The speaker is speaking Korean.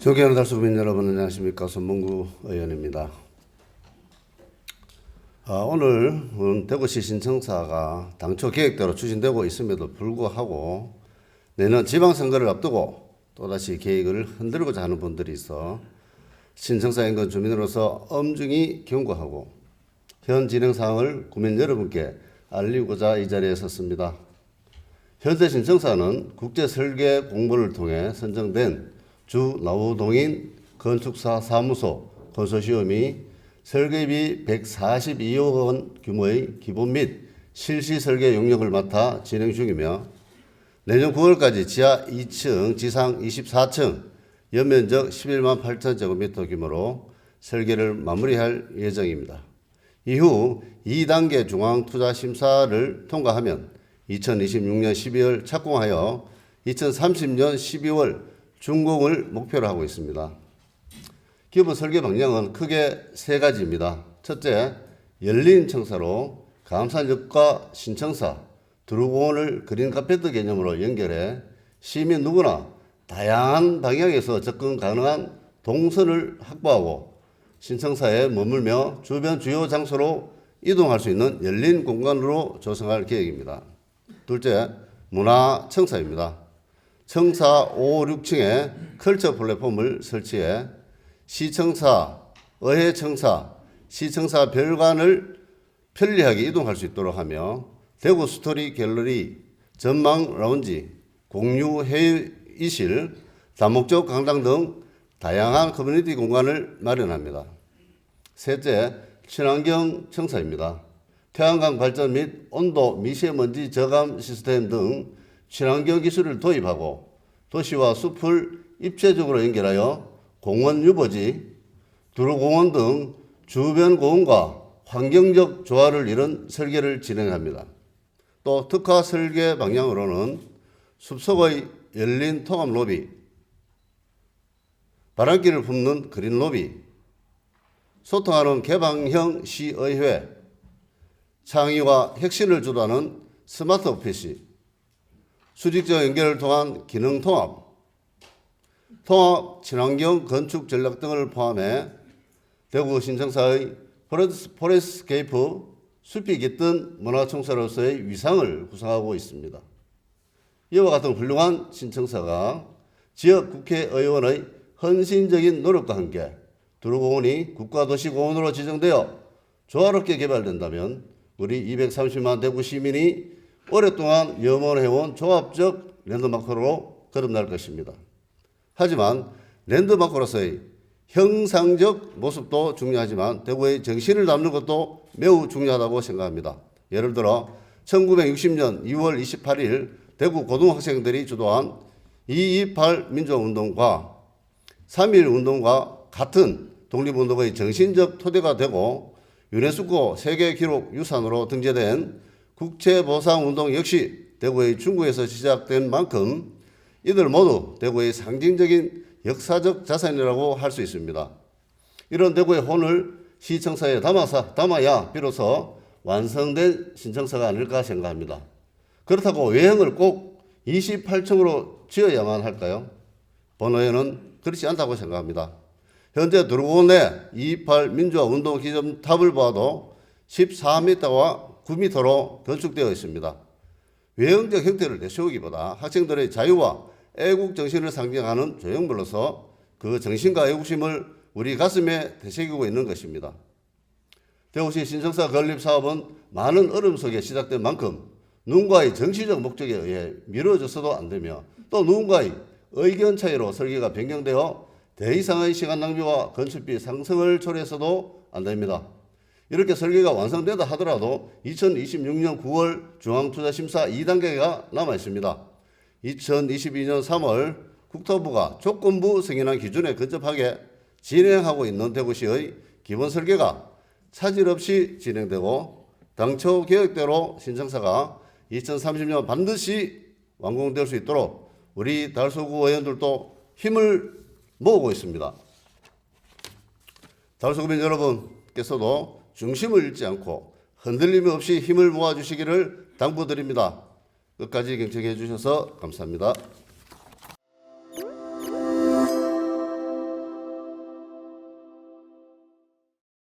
존경하는 달수구민 여러분 안녕하십니까 손문구 의원입니다. 아, 오늘 대구시 신청사가 당초 계획대로 추진되고 있음에도 불구하고 내년 지방선거를 앞두고 또다시 계획을 흔들고자 하는 분들이 있어 신청사 인근 주민으로서 엄중히 경고하고 현 진행 사항을 구민 여러분께 알리고자 이 자리에 섰습니다. 현재 신청사는 국제 설계 공모를 통해 선정된 주 나우동인 건축사 사무소 건소시엄이 설계비 142억 원 규모의 기본 및 실시 설계 용역을 맡아 진행 중이며 내년 9월까지 지하 2층, 지상 24층, 연면적 11만 8천 제곱미터 규모로 설계를 마무리할 예정입니다. 이후 2단계 중앙 투자 심사를 통과하면 2026년 12월 착공하여 2030년 12월 준공을 목표로 하고 있습니다. 기본 설계 방향은 크게 세 가지입니다. 첫째, 열린 청사로 감산역과 신청사, 두루공원을 그린 카페트 개념으로 연결해 시민 누구나 다양한 방향에서 접근 가능한 동선을 확보하고 신청사에 머물며 주변 주요 장소로 이동할 수 있는 열린 공간으로 조성할 계획입니다. 둘째, 문화청사입니다. 청사 5, 6층에 컬처 플랫폼을 설치해 시청사, 의회청사, 시청사 별관을 편리하게 이동할 수 있도록 하며 대구 스토리 갤러리, 전망 라운지, 공유 회의실, 다목적 강당 등 다양한 커뮤니티 공간을 마련합니다. 셋째, 친환경 청사입니다. 태양광 발전 및 온도 미세먼지 저감 시스템 등 친환경 기술을 도입하고 도시와 숲을 입체적으로 연결하여 공원 유보지, 두루공원 등 주변 공원과 환경적 조화를 이룬 설계를 진행합니다. 또 특화 설계 방향으로는 숲속의 열린 통합 로비, 바람기를 품는 그린 로비, 소통하는 개방형 시의회, 창의와 혁신을 주도하는 스마트 오피스, 수직적 연결을 통한 기능 통합, 통합 친환경 건축 전략 등을 포함해 대구 신청사의 포레스, 포레스케이프 숲이 깃든 문화청사로서의 위상을 구성하고 있습니다. 이와 같은 훌륭한 신청사가 지역 국회의원의 헌신적인 노력과 함께 두루공원이 국가도시공원으로 지정되어 조화롭게 개발된다면 우리 230만 대구 시민이 오랫동안 염원해온 조합적 랜드마크로 거듭날 것입니다. 하지만 랜드마크로서의 형상적 모습도 중요하지만 대구의 정신을 담는 것도 매우 중요하다고 생각합니다. 예를 들어 1960년 2월 28일 대구 고등학생들이 주도한 228 민주운동과 3.1 운동과 같은 독립운동의 정신적 토대가 되고 유네스코 세계기록 유산으로 등재된 국채보상운동 역시 대구의 중구에서 시작된 만큼 이들 모두 대구의 상징적인 역사적 자산이라고 할 수 있습니다. 이런 대구의 혼을 시청사에 담아서, 담아야 비로소 완성된 신청사가 아닐까 생각합니다. 그렇다고 외형을 꼭 28층으로 지어야만 할까요? 번호에는 그렇지 않다고 생각합니다. 현재 두루공 내28 민주화 운동 기점 탑을 봐도 14m와 9m로 건축되어 있습니다. 외형적 형태를 내세우기보다 학생들의 자유와 애국 정신을 상징하는 조형물로서 그 정신과 애국심을 우리 가슴에 되새기고 있는 것입니다. 대구시 신청사 건립 사업은 많은 어려움 속에 시작된 만큼 누군가의 정치적 목적에 의해 미뤄져서도 안 되며 또 누군가의 의견 차이로 설계가 변경되어 대이상의 시간 낭비와 건축비 상승을 초래해서도 안 됩니다. 이렇게 설계가 완성된다 하더라도 2026년 9월 중앙투자심사 2단계가 남아 있습니다. 2022년 3월 국토부가 조건부 승인한 기준에 근접하게 진행하고 있는 대구시의 기본 설계가 차질 없이 진행되고 당초 계획대로 신청사가 2030년 반드시 완공될 수 있도록 우리 달서구 의원들도 힘을 모으고 있습니다. 달서구민 여러분께서도 중심을 잃지 않고 흔들림 없이 힘을 모아주시기를 당부드립니다. 끝까지 경청해 주셔서 감사합니다.